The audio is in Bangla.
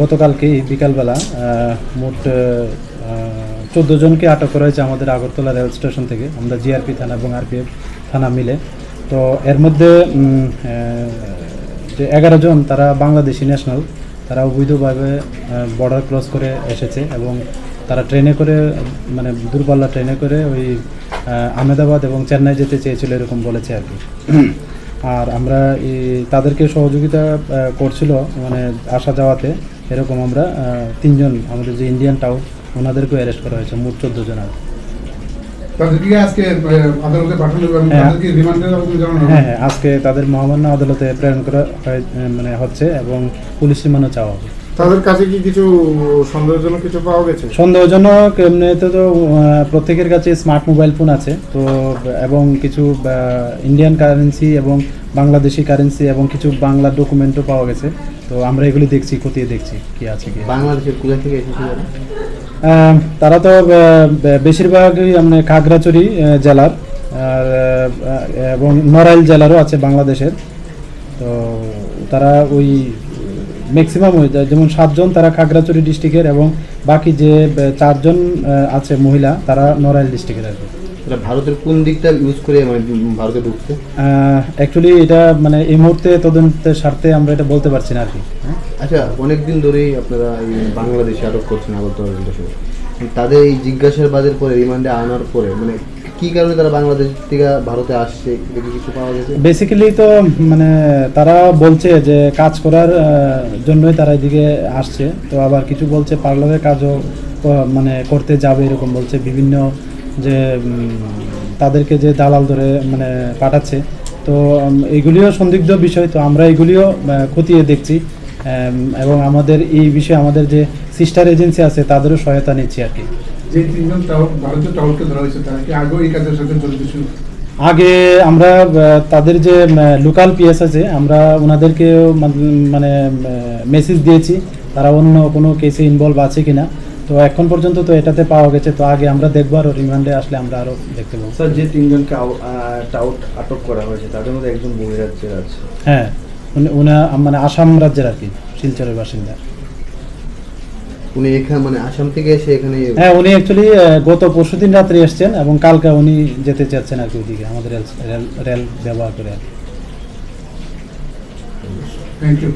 গতকালকে বিকালবেলা মোট চোদ্দ জনকে আটক করা হয়েছে আমাদের আগরতলা রেল স্টেশন থেকে। আমরা জিআরপি থানা এবং আরপিএফ থানা মিলে। তো এর মধ্যে যে এগারো জন তারা বাংলাদেশি ন্যাশনাল তারা অবৈধভাবে বর্ডার ক্রস করে এসেছে এবং তারা ট্রেনে করে মানে দূরপাল্লা ট্রেনে করে ওই আহমেদাবাদ এবং চেন্নাই যেতে চেয়েছিল এরকম বলেছে আর কি। আর আমরা এই তাদেরকে সহযোগিতা করছিল মানে আসা যাওয়াতে এরকম আমরা তিনজন আমাদের যে ইন্ডিয়ান টাউন ওনাদেরকেও অ্যারেস্ট করা হয়েছে মোট চোদ্দ জন আর আজকে আহ, আদালতে পাঠানো এবং হ্যাঁ। হ্যাঁ হ্যাঁ আজকে তাদের মহামান্য আদালতে প্রেরণ করা হয় মানে হচ্ছে এবং পুলিশ রিমান্ডও চাওয়া হবে। তাদের কাছে কি কিছু সন্দেহজনক কিছু পাওয়া গেছে? সন্দেহজনক এমনিতে তো প্রত্যেকের কাছে স্মার্ট মোবাইল ফোন আছে। তো এবং কিছু ইন্ডিয়ান কারেন্সি এবং বাংলাদেশি কারেন্সি এবং কিছু বাংলা ডকুমেন্টও পাওয়া গেছে। তো আমরা এগুলি দেখছি খতিয়ে দেখছি কি আছে কি বাংলাদেশের কোথা থেকে এসেছে তারা? তো বেশিরভাগই মানে খাগড়াছড়ি জেলার। আর এবং নড়াইল জেলারও আছে বাংলাদেশের। তো তারা ওই ম্যাক্সিমাম ওই যে- যেমন সাতজন তারা খাগড়াছড়ি ডিস্ট্রিক্টের এবং বাকি যে চারজন আছে মহিলা তারা নড়াইল ডিস্ট্রিক্টের আর তারা ভারতের কোন দিকটা ইউজ করে মানে ভারতে ঢুকছে? অ্যাকচুয়ালি এটা মানে এই মুহূর্তে তদন্তের স্বার্থে আমরা এটা বলতে পারছি না আর কি। আচ্ছা অনেকদিন ধরেই আপনারা এই বাংলাদেশে আটক করছেন আগরতলা তাদের এই জিজ্ঞাসাবাদের পরে রিমান্ডে আনার পরে মানে কি কারণে তারা বাংলাদেশ থেকে ভারতে আসছে? কিছু পাওয়া গেছে? বেসিক্যালি তো মানে তারা বলছে যে কাজ করার জন্যই তারা এদিকে আসছে। তো আবার কিছু বলছে পার্লারের কাজও মানে করতে যাবে এরকম বলছে। বিভিন্ন যে তাদেরকে যে দালাল ধরে মানে পাঠাচ্ছে। তো এগুলিও সন্দিগ্ধ বিষয়। তো আমরা এগুলিও খতিয়ে দেখছি। এবং আমাদের এই বিষয়ে আমাদের যে সিস্টার এজেন্সি আছে, তাদেরও সহায়তা নিচ্ছি আর কি। যে তিনজন ভারতীয় টাউটকে ধরা হয়েছে তারা কি আগেও এই কাজের সাথে জড়িত ছিল? আগে আমরা তাদের যে লোকাল পিএস আছে আমরা ওনাদেরকেও মান- মেসেজ দিয়েছি। তারা অন্য কোনো কেসে ইনভলভ আছে কিনা। তো এখন পর্যন্ত তো এটাতে পাওয়া গেছে। তো আগে আমরা দেখব আরও রিমান্ডে আসলে আমরা আরও দেখতে পাবো। স্যার যে তিনজনকে টাউট আটক করা হয়েছে তাদের মধ্যে একজন বহিরাজ্যের আছে। হ্যাঁ। উনি- উনি মানে আসাম রাজ্যের আর কি শিলচরের বাসিন্দা। উনি এখানে মানে আসাম থেকে এসে এখানে হ্যাঁ উনি অ্যাকচুয়ালি গত পরশু দিন রাত্রে এসছেন এবং কালকে উনি যেতে চাচ্ছেন আর কি ওইদিকে আমাদের রেল রেল রেল ব্যবহার করে আর কি। Thank you